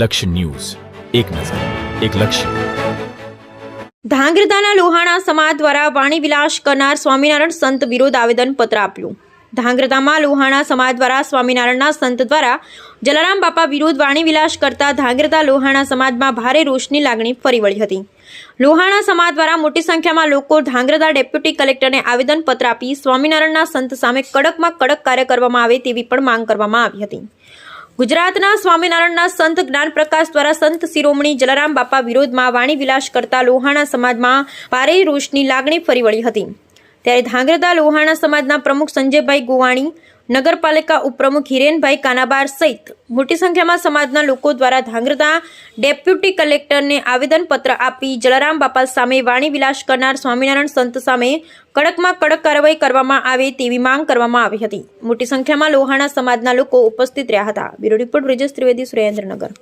લક્ષ્ય ન્યૂઝ. એક નજર, એક લક્ષ્ય. ધાંગ્રધાના લોહાણા સમાજ દ્વારા વાણી વિલાસ કરનાર સ્વામિનારાયણ સંત વિરોધ આવેદન પત્ર આપ્યું. ધાંગ્રધામાં લોહાણા સમાજ દ્વારા સ્વામિનારાયણના સંત દ્વારા જલારામ બાપા વિરુદ્ધ વાણી વિલાસ કરતા ધાંગ્રધા લોહાણા સમાજમાં ભારે રોષની લાગણી ફરી વળી હતી. લોહાણા સમાજ દ્વારા મોટી સંખ્યામાં લોકો ધાંગ્રધા ડેપ્યુટી કલેક્ટરને આવેદન પત્ર આપી સ્વામિનારાયણના સંત સામે કડકમાં કડક કાર્ય કરવામાં આવે તેવી પણ માંગ કરવામાં આવી હતી. ગુજરાતના સ્વામિનારાયણના સંત જ્ઞાનપ્રકાશ દ્વારા સંત શિરોમણી જલારામ બાપા વિરોધમાં વાણી વિલાસ કરતા લોહાણા સમાજમાં ભારે રોષની લાગણી ફરી વળી હતી. ત્યારે ધાંગ્રધા લોહાણા સમાજના પ્રમુખ સંજયભાઈ ગોવાણી, નગરપાલિકા ઉપપ્રમુખ હિરેનભાઈ કાનાબાર સહિત મોટી સંખ્યામાં સમાજના લોકો દ્વારા ધાંગ્રધા ડેપ્યુટી કલેક્ટરને આવેદનપત્ર આપી જલારામ બાપા સામે વાણી વિલાસ કરનાર સ્વામિનારાયણ સંત સામે કડકમાં કડક કાર્યવાહી કરવામાં આવે તેવી માંગ કરવામાં આવી હતી. મોટી સંખ્યામાં લોહાણા સમાજના લોકો ઉપસ્થિત રહ્યા હતા. Bureau report Brijesh Trivedi Surendranagar.